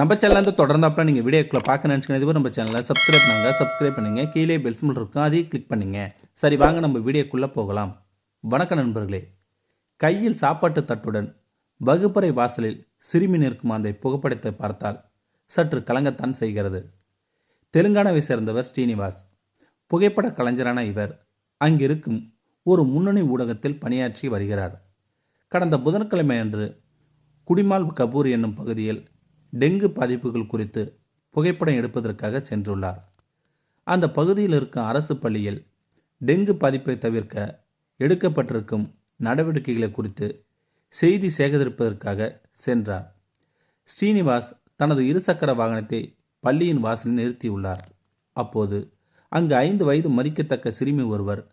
நம்ம சேனல் தொடர்ந்தாப்பில் நீங்கள் வீடியோக்களை பார்க்க நினச்சிங்கன்னா இதுவரை நம்ம சேனலை சப்ஸ்கிரைப் பண்ணுங்கள் சப்ஸ்கிரைப் பண்ணுங்கள் கீழே பெல் சிம்பிள் இருக்கும். அதையும் கிளிக் பண்ணுங்க. சரி வாங்க நம்ம வீடியோக்குள்ளே போகலாம். வணக்கம் நண்பர்களே. கையில் சாப்பாட்டு தட்டுடன் வகுப்பறை வாசலில் சிறுமி நிற்கும் அந்த புகைப்படத்தை பார்த்தால் சற்று கலங்கத்தான் செய்கிறது. தெலுங்கானாவை சேர்ந்தவர் ஸ்ரீனிவாஸ். புகைப்பட கலைஞரான இவர் அங்கிருக்கும் ஒரு முன்னணி ஊடகத்தில் பணியாற்றி வருகிறார். கடந்த புதன்கிழமை அன்று குடிமால் கபூர் என்னும் பகுதியில் டெங்கு பாதிப்புகள் குறித்து புகைப்படம் எடுப்பதற்காக சென்றுள்ளார். அந்த பகுதியில் இருக்கும் அரசு பள்ளியில் டெங்கு பாதிப்பை தவிர்க்க எடுக்கப்பட்டிருக்கும் நடவடிக்கைகளை குறித்து செய்தி சேகரிப்பதற்காக சென்றார். ஸ்ரீனிவாஸ் தனது இருசக்கர வாகனத்தை பள்ளியின் வாசலில் நிறுத்தியுள்ளார். அப்போது அங்கு ஐந்து வயது மதிக்கத்தக்க சிறுமி ஒருவர்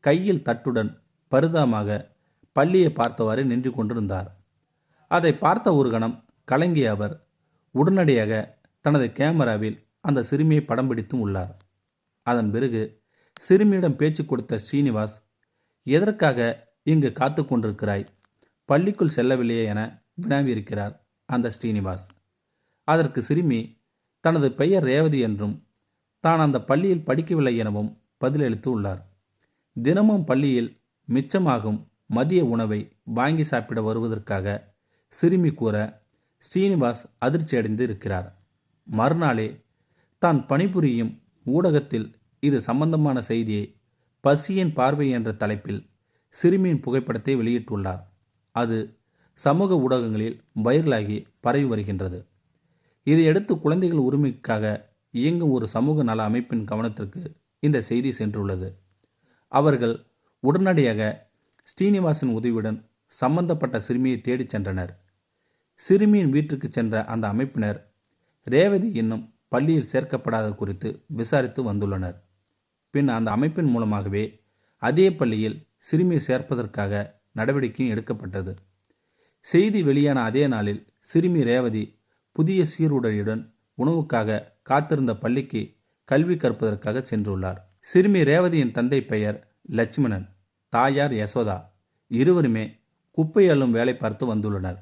கையில் தட்டுடன் பரிதாமாக பள்ளியை பார்த்தவாறு நின்று கொண்டிருந்தார். அதை பார்த்த ஒரு கணம் கலங்கிய அவர் உடனடியாக தனது கேமராவில் அந்த சிறுமியை படம் பிடித்தும் உள்ளார். அதன் பிறகு சிறுமியிடம் பேச்சு கொடுத்த ஸ்ரீனிவாஸ் எதற்காக இங்கு காத்து கொண்டிருக்கிறாய்? பள்ளிக்குள் செல்லவில்லையே என வினாவியிருக்கிறார் அந்த ஸ்ரீனிவாஸ். அதற்கு சிறுமி தனது பெயர் ரேவதி என்றும் தான் அந்த பள்ளியில் படிக்கவில்லை எனவும் பதிலளித்து உள்ளார். தினமும் பள்ளியில் மிச்சமாகும் மதிய உணவை வாங்கி சாப்பிட வருவதற்காக சிறுமி கூற ஸ்ரீனிவாஸ் அதிர்ச்சியடைந்து இருக்கிறார் மறுநாளே தான் பணிபுரியும் ஊடகத்தில் இது சம்பந்தமான செய்தியை பசியின் பார்வை என்ற தலைப்பில் சிறுமியின் புகைப்படத்தை வெளியிட்டுள்ளார். அது சமூக ஊடகங்களில் வைரலாகி பரவி வருகின்றது. இதையடுத்து குழந்தைகள் உரிமைக்காக இயங்கும் ஒரு சமூக நல அமைப்பின் கவனத்திற்கு இந்த செய்தி சென்றுள்ளது. அவர்கள் உடனடியாக ஸ்ரீனிவாசன் உதவியுடன் சம்பந்தப்பட்ட சிறுமியை தேடிச் சென்றனர். சிறுமியின் வீட்டிற்கு சென்ற அந்த அமைப்பினர் ரேவதி இன்னும் பள்ளியில் சேர்க்கப்படாத குறித்து விசாரித்து வந்துள்ளனர். பின் அந்த அமைப்பின் மூலமாகவே அதே பள்ளியில் சிறுமியை சேர்ப்பதற்காக நடவடிக்கையும் எடுக்கப்பட்டது. செய்தி வெளியான அதே நாளில் சிறுமி ரேவதி புதிய சீருடையுடன் உணவுக்காக காத்திருந்த பள்ளிக்கு கல்வி கற்பதற்காக சென்றுள்ளார். சிறுமி ரேவதியின் தந்தை பெயர் லட்சுமணன் தாயார் யசோதா இருவருமே குப்பை அள்ளும் வேலை பார்த்து வந்துள்ளனர்.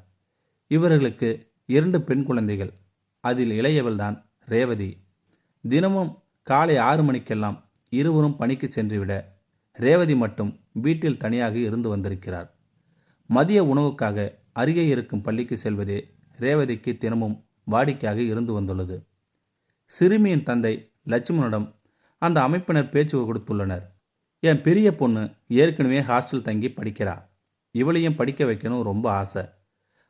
இவர்களுக்கு இரண்டு பெண் குழந்தைகள். அதில் இளையவள்தான் ரேவதி. தினமும் காலை ஆறு மணிக்கெல்லாம் இருவரும் பணிக்கு சென்றுவிட ரேவதி மட்டும் வீட்டில் தனியாக இருந்து வந்திருக்கிறார். மதிய உணவுக்காக அருகே இருக்கும் பள்ளிக்கு செல்வதே ரேவதிக்கு தினமும் வாடிக்கையாக இருந்து வந்துள்ளது. சிறுமியின் தந்தை லட்சுமணனிடம் அந்த அமைப்பினர் பேச்சு கொடுத்துள்ளனர். என் பெரிய பொண்ணு ஏற்கனவே ஹாஸ்டல் தங்கி படிக்கிறா. இவளையும் படிக்க வைக்கணும் ரொம்ப ஆசை.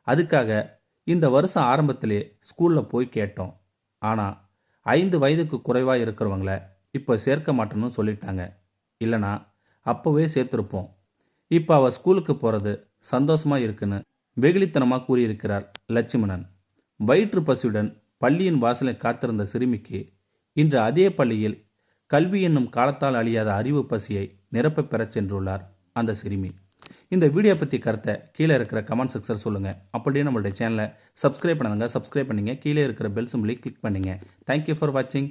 அதுக்காக இந்த வருஷம் ஆரம்பத்திலே ஸ்கூலில் போய் கேட்டோம். ஆனால் ஐந்து வயதுக்கு குறைவாக இருக்கிறவங்கள இப்போ சேர்க்க மாட்டேன்னு சொல்லிட்டாங்க. இல்லைனா அப்போவே சேர்த்துருப்போம். இப்போ அவள் ஸ்கூலுக்கு போகிறது சந்தோஷமாக இருக்குன்னு வெகுளித்தனமாக கூறியிருக்கிறார் லட்சுமணன். வயிற்று பசியுடன் பள்ளியின் வாசலை காத்திருந்த சிறுமிக்கு இன்று அதே பள்ளியில் கல்வி என்னும் காலத்தால் அழியாத அறிவு பசியை நிரப்ப பெறச் சென்றுள்ளார் அந்த சிறுமி. இந்த வீடியோ பற்றி கருத்தை கீழே இருக்கிற கமெண்ட் செக்ஷன் சொல்லுங்கள் அப்படியே நம்மளுடைய சேனலை சப்ஸ்கிரைப் பண்ணுங்கள் சப்ஸ்கிரைப் பண்ணிங்க. கீழே இருக்கிற பெல் சிம்பிளை கிளிக் பண்ணுங்கள் தேங்க்யூ ஃபார் வாட்சிங்